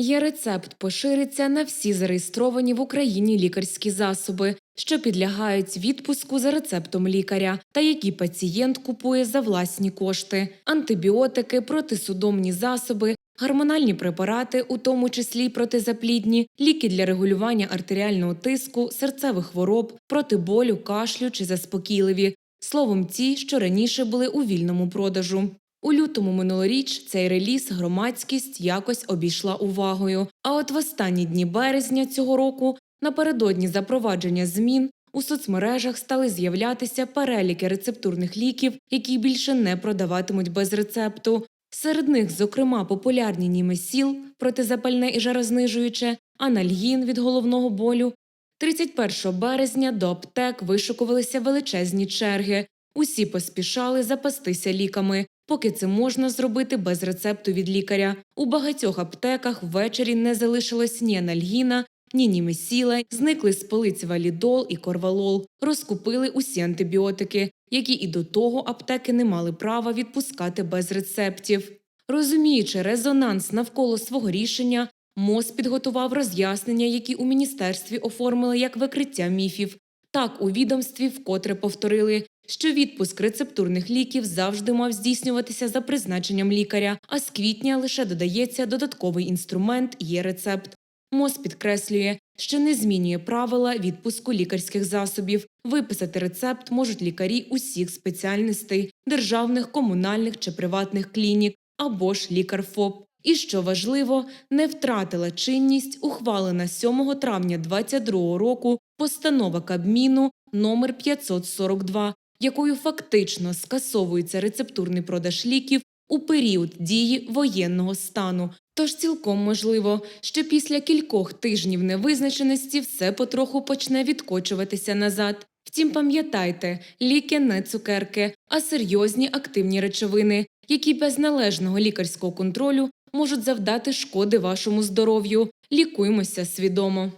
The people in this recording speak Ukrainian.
Є рецепт пошириться на всі зареєстровані в Україні лікарські засоби, що підлягають відпуску за рецептом лікаря, та які пацієнт купує за власні кошти: антибіотики, протисудомні засоби, гормональні препарати, у тому числі протизаплідні, ліки для регулювання артеріального тиску, серцевих хвороб, проти болю, кашлю чи заспокійливі. Словом, ті, що раніше були у вільному продажу. У лютому минулоріч цей реліз громадськість якось обійшла увагою. А от в останні дні березня цього року, напередодні запровадження змін, у соцмережах стали з'являтися переліки рецептурних ліків, які більше не продаватимуть без рецепту. Серед них, зокрема, популярні німесіл, протизапальне і жарознижуюче, анальгін від головного болю. 31 березня до аптек вишукувалися величезні черги. Усі поспішали запастися ліками, поки це можна зробити без рецепту від лікаря. У багатьох аптеках ввечері не залишилось ні анальгіна, ні німесіла, зникли з полиць валідол і корвалол, розкупили усі антибіотики, які і до того аптеки не мали права відпускати без рецептів. Розуміючи резонанс навколо свого рішення, МОЗ підготував роз'яснення, які у міністерстві оформили як викриття міфів. Так у відомстві вкотре повторили, що відпуск рецептурних ліків завжди мав здійснюватися за призначенням лікаря, а з квітня лише додається додатковий інструмент є рецепт. МОЗ підкреслює, що не змінює правила відпуску лікарських засобів. Виписати рецепт можуть лікарі усіх спеціальностей державних, комунальних чи приватних клінік або ж лікар ФОП. І що важливо, не втратила чинність ухвалена 7 травня 2022 року постанова Кабміну номер 542, якою фактично скасовується рецептурний продаж ліків у період дії воєнного стану. Тож цілком можливо, що після кількох тижнів невизначеності все потроху почне відкочуватися назад. Втім, пам'ятайте, ліки не цукерки, а серйозні активні речовини, які без належного лікарського контролю можуть завдати шкоди вашому здоров'ю. Лікуймося свідомо.